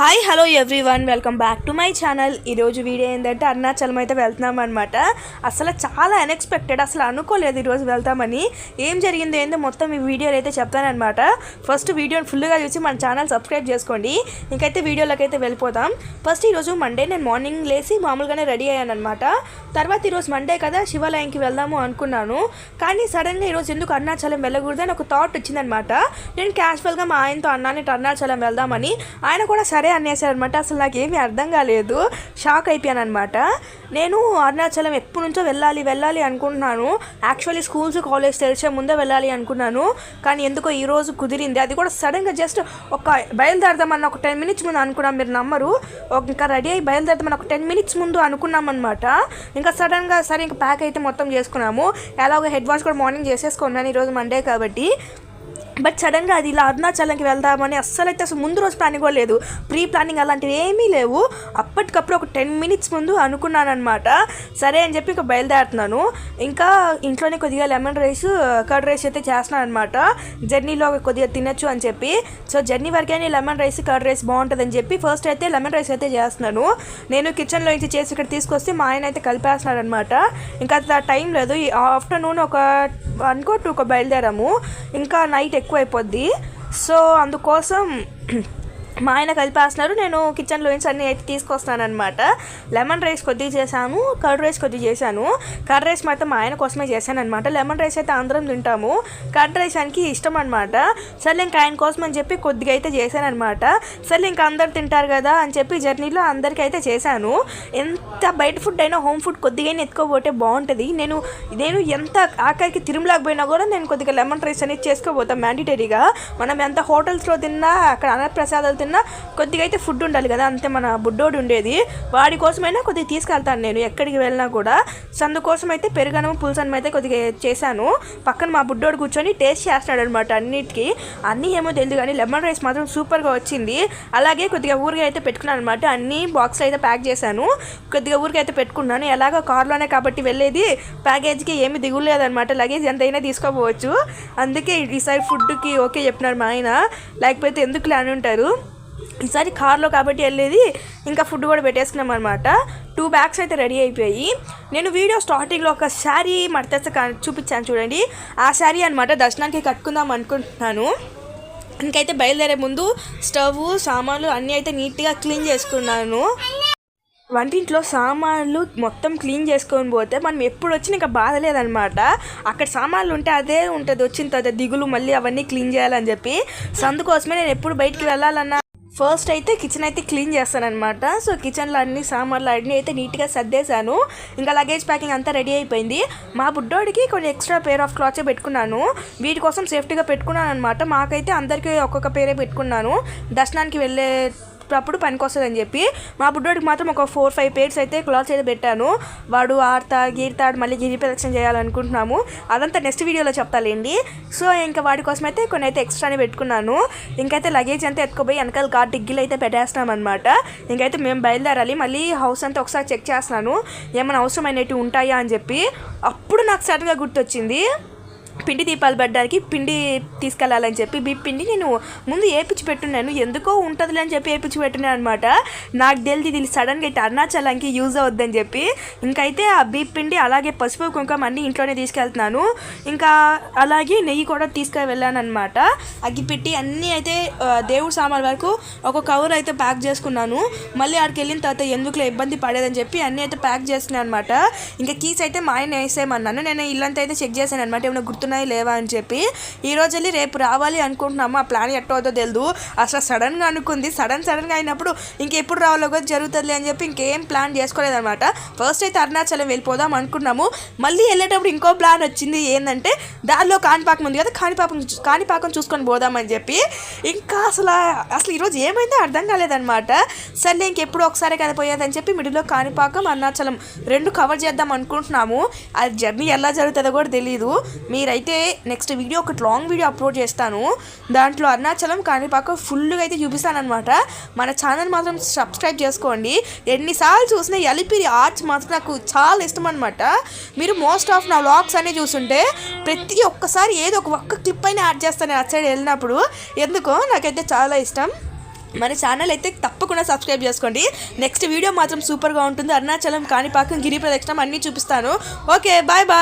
Hi hello everyone welcome back to my channel ఈరోజు video ఏంటంటే అరుణాచలం అయితే వెళ్తున్నాం అనమాట అసలు చాలా అన్ఎక్స్పెక్టెడ్ అసలు అనుకోలేదు ఈరోజు వెళ్తామని. ఏం జరిగిందో ఏందో మొత్తం ఈ వీడియోలో అయితే చెప్తానమాట ఫస్ట్ వీడియోని ఫుల్గా చూసి మన ఛానల్ సబ్స్క్రైబ్ చేసుకోండి. ఇంకైతే వీడియోలోకి అయితే వెళ్ళిపోతాం ఫస్ట్ ఈరోజు మండే నేను మార్నింగ్ లేచి మామూలుగానే రెడీ అయ్యాను అనమాట తర్వాత ఈరోజు మండే కదా శివాలయంకి వెళ్దాము అనుకున్నాను. కానీ సడన్గా ఈరోజు ఎందుకు అరుణాచలం వెళ్ళకూడదని ఒక థాట్ వచ్చిందనమాట నేను క్యాజువల్గా మా ఆయనతో అన్నాని అరుణాచలం వెళ్దామని. ఆయన కూడా సరే అనేసారనమాట అసలు నాకేమీ అర్థం కాలేదు. షాక్ అయిపోయాను అనమాట నేను అరుణాచలం ఎప్పటి నుంచో వెళ్ళాలి వెళ్ళాలి అనుకుంటున్నాను. యాక్చువల్లీ స్కూల్స్ కాలేజ్ తెలిసే ముందే వెళ్ళాలి అనుకున్నాను. కానీ ఎందుకో ఈ రోజు కుదిరింది. అది కూడా సడన్గా జస్ట్ ఒక బయలుదేరదామని ఒక టెన్ మినిట్స్ ముందు అనుకున్నాం. మీరు నమ్మరు. ఇంకా రెడీ అయ్యి బయలుదేరదామని ఒక టెన్ మినిట్స్ ముందు అనుకున్నాం అనమాట ఇంకా సడన్గా సరే ఇంకా ప్యాక్ అయితే మొత్తం చేసుకున్నాము. ఎలాగో హెడ్ వాష్ కూడా మార్నింగ్ చేసేసుకున్నాను. ఈరోజు మండే కాబట్టి. బట్ సడన్గా అది ఇలా అరుణాచలంకి వెళ్దామని అస్సలు అయితే అసలు ముందు రోజు ప్లానింగ్ కూడా లేదు. ప్రీ ప్లానింగ్ అలాంటివి ఏమీ లేవు. అప్పటికప్పుడు ఒక టెన్ మినిట్స్ ముందు అనుకున్నానమాట సరే అని చెప్పి ఇంకా బయలుదేరుతున్నాను. ఇంకా ఇంట్లోనే కొద్దిగా లెమన్ రైస్ కర్డ్ రైస్ అయితే చేస్తున్నాను అనమాట జర్నీలో కొద్దిగా తినొచ్చు అని చెప్పి. సో జర్నీ వరకైనా లెమన్ రైస్ కర్డ్ రైస్ బాగుంటుందని చెప్పి ఫస్ట్ అయితే లెమన్ రైస్ అయితే చేస్తున్నాను. నేను కిచెన్లో నుంచి చేసి ఇక్కడ తీసుకొస్తే మా ఆయన అయితే కలిపేస్తున్నాడు అనమాట ఇంకా టైం లేదు. ఈ ఆఫ్టర్నూన్ ఒక అనుకో టూకు బయలుదేరాము. ఇంకా నైట్ ఎక్కువ అయిపోద్ది సో అందుకోసం మా ఆయన కలిపేస్తున్నారు. నేను కిచెన్లో నుంచి అన్నీ అయితే తీసుకొస్తానమాట లెమన్ రైస్ కొద్దిగా చేశాను కర్డ్ రైస్ కొద్దిగా చేశాను. కర్డ్ రైస్ మాత్రం మా ఆయన కోసమే చేశాను అనమాట లెమన్ రైస్ అయితే అందరం తింటాము. కర్డ్ రైస్ ఆయనకి ఇష్టం అనమాట సరే ఇంకా ఆయన కోసం అని చెప్పి కొద్దిగా అయితే చేశానమాట అనమాట సరే ఇంకా అందరు తింటారు కదా అని చెప్పి జర్నీలో అందరికీ అయితే చేశాను. ఎంత బయట ఫుడ్ అయినా హోమ్ ఫుడ్ కొద్దిగా ఎత్తుకోబోతే బాగుంటుంది. నేను నేను ఎంత ఆఖరికి తిరుమలకు పోయినా కూడా నేను కొద్దిగా లెమన్ రైస్ అనేది చేసుకోబోతాను మ్యాండిటరీగా మనం ఎంత హోటల్స్లో తిన్నా అక్కడ అన్నప్రసాదాలు తిన్నా కొద్దిగా అయితే ఫుడ్ ఉండాలి కదా అంతే మన బుడ్డోడు ఉండేది. వాడి కోసమైనా కొద్దిగా తీసుకెళ్తాను నేను ఎక్కడికి వెళ్ళినా కూడా. సో అందుకోసం అయితే పెరుగనము పులుసనం అయితే కొద్దిగా చేశాను. పక్కన మా బుడ్డోడు కూర్చొని టేస్ట్ చేస్తున్నాడు అనమాట అన్నిటికీ. అన్నీ ఏమో తెలియదు కానీ లెమన్ రైస్ మాత్రం సూపర్గా వచ్చింది. అలాగే కొద్దిగా ఊరిగా అయితే పెట్టుకున్నాను అనమాట అన్ని బాక్స్లో అయితే ప్యాక్ చేశాను. కొద్దిగా ఊరికి అయితే పెట్టుకున్నాను. ఎలాగో కార్లోనే కాబట్టి వెళ్ళేది. ప్యాకేజ్కి ఏమి దిగులేదనమాట లగేజ్ ఎంతైనా తీసుకోపోవచ్చు. అందుకే ఈసారి ఫుడ్కి ఓకే చెప్పినారు మా ఆయన. లేకపోతే ఎందుకు అని ఉంటారు. ఈసారి కార్లో కాబట్టి వెళ్ళేది ఇంకా ఫుడ్ కూడా పెట్టేసుకున్నాం అనమాట టూ బ్యాగ్స్ అయితే రెడీ అయిపోయి నేను వీడియో స్టార్టింగ్లో ఒక శారీ మడతేస్తే చూపించాను చూడండి. ఆ శారీ అనమాట దర్శనానికి కట్టుకుందాం అనుకుంటున్నాను. ఇంకైతే బయలుదేరే ముందు స్టవ్ సామాన్లు అన్నీ అయితే నీట్గా క్లీన్ చేసుకున్నాను. వంటింట్లో సామాన్లు మొత్తం క్లీన్ చేసుకొని పోతే మనం ఎప్పుడు వచ్చినా ఇంకా బాధ లేదనమాట అక్కడ సామాన్లు ఉంటే అదే ఉంటుంది. వచ్చిన తర్వాత దిగులు మళ్ళీ అవన్నీ క్లీన్ చేయాలని చెప్పి. సందుకోసమే నేను ఎప్పుడు బయటికి వెళ్ళాలన్నా ఫస్ట్ అయితే కిచెన్ అయితే క్లీన్ చేస్తానమాట సో కిచెన్లో అన్ని సామాన్లు అన్నీ అయితే నీట్గా సర్దేశాను. ఇంకా లగేజ్ ప్యాకింగ్ అంతా రెడీ అయిపోయింది. మా బుడ్డోడికి కొన్ని ఎక్స్ట్రా పేర్ ఆఫ్ క్లాత్స్ పెట్టుకున్నాను. వీటి కోసం సేఫ్టీగా పెట్టుకున్నాను అనమాట మాకైతే అందరికీ ఒక్కొక్క పేరే పెట్టుకున్నాను. దర్శనానికి వెళ్ళే అప్పుడు పనికొస్తుందని చెప్పి మా బుడ్డోడికి మాత్రం ఒక ఫోర్ ఫైవ్ పేర్స్ అయితే క్లాత్స్ అయితే పెట్టాను. వాడు ఆడతా గీరుతాడు మళ్ళీ గిరి ప్రదక్షిణ చేయాలనుకుంటున్నాము. అదంతా నెక్స్ట్ వీడియోలో చెప్తాలేండి. సో ఇంకా వాడి కోసం అయితే కొన్ని అయితే ఎక్స్ట్రానే పెట్టుకున్నాను. ఇంకైతే లగేజ్ అంతా ఎత్తుకుపోయి వెనకాల కార్ డిగ్గిలు అయితే పెట్టేస్తాం అనమాట ఇంకైతే మేము బయలుదేరాలి మళ్ళీ హౌస్ అంతా ఒకసారి చెక్ చేస్తున్నాను. ఏమైనా అవసరమైనవి ఉంటాయా అని చెప్పి అప్పుడు నాకు సడన్గా గుర్తొచ్చింది. పిండి దీపాలు పెట్టడానికి పిండి తీసుకెళ్ళాలని చెప్పి బీ పిండి నేను ముందు ఏపించి పెట్టున్నాను. ఎందుకో ఉంటుందిలే అని చెప్పి ఏపించి పెట్టున్నాను అనమాట నాకు తెలిసి ఇది సడన్గా అయితే అరుణాచలంకి యూజ్ అవుద్దని చెప్పి ఇంకైతే ఆ బీ పిండి అలాగే పసుపు కుంకుమ అన్నీ ఇంట్లోనే తీసుకెళ్తున్నాను. ఇంకా అలాగే నెయ్యి కూడా తీసుకు అగ్గి అనమాట అగ్గిపెట్టి అన్నీ అయితే దేవుడు సామాన్ వరకు ఒక కవర్ అయితే ప్యాక్ చేసుకున్నాను. మళ్ళీ ఆడికి వెళ్ళిన తర్వాత ఎందుకులో ఇబ్బంది పడేదని చెప్పి అన్నీ అయితే ప్యాక్ చేస్తున్నాను అనమాట ఇంకా కీస్ అయితే మా ఆయన వేసేయమన్నాను. నేను ఇల్లంతా అయితే చెక్ చేశాను అనమాట ఏమైనా అవుతున్నాయి లేవా అని చెప్పి ఈరోజు వెళ్ళి రేపు రావాలి అనుకుంటున్నాము? ఆ ప్లాన్ ఎట్టవుతో తెలియదు అసలు సడన్గా అనుకుంది. సడన్ సడన్గా అయినప్పుడు ఇంకెప్పుడు రావాలో కూడా జరుగుతుంది అని చెప్పి ఇంకేం ప్లాన్ చేసుకోలేదనమాట ఫస్ట్ అయితే అరుణాచలం వెళ్ళిపోదాం అనుకున్నాము. మళ్ళీ వెళ్ళేటప్పుడు ఇంకో ప్లాన్ వచ్చింది. ఏంటంటే దానిలో కాణిపాకం ఉంది కదా కాణిపాకం కాణిపాకం చూసుకొని పోదామని చెప్పి. ఇంకా అసలు అసలు ఈరోజు ఏమైందో అర్థం కాలేదనమాట సరే ఇంకెప్పుడు ఒకసారి కదా పోయేదని చెప్పి మిడిల్లో కాణిపాకం అరుణాచలం రెండు కవర్ చేద్దాం అనుకుంటున్నాము. అది జర్నీ ఎలా జరుగుతుందో కూడా తెలియదు మీరు మీరైతే నెక్స్ట్ వీడియో ఒకటి లాంగ్ వీడియో అప్లోడ్ చేస్తాను. దాంట్లో అరుణాచలం కాణిపాకం ఫుల్గా అయితే చూపిస్తానమాట మన ఛానల్ మాత్రం సబ్స్క్రైబ్ చేసుకోండి. ఎన్నిసార్లు చూసినా ఎలిపిరి ఆర్ట్స్ మాత్రం నాకు చాలా ఇష్టం అనమాట మీరు మోస్ట్ ఆఫ్ నా వ్లాగ్స్ అనే చూస్తుంటే ప్రతి ఒక్కసారి ఏదో ఒక ఒక్క క్లిప్ అయినా యాడ్ చేస్తాను అటు సైడ్ వెళ్ళినప్పుడు. ఎందుకో? నాకైతే చాలా ఇష్టం. మన ఛానల్ అయితే తప్పకుండా సబ్స్క్రైబ్ చేసుకోండి. నెక్స్ట్ వీడియో మాత్రం సూపర్గా ఉంటుంది. అరుణాచలం కాణిపాకం గిరి ప్రదక్షిణం అన్నీ చూపిస్తాను. Okay bye bye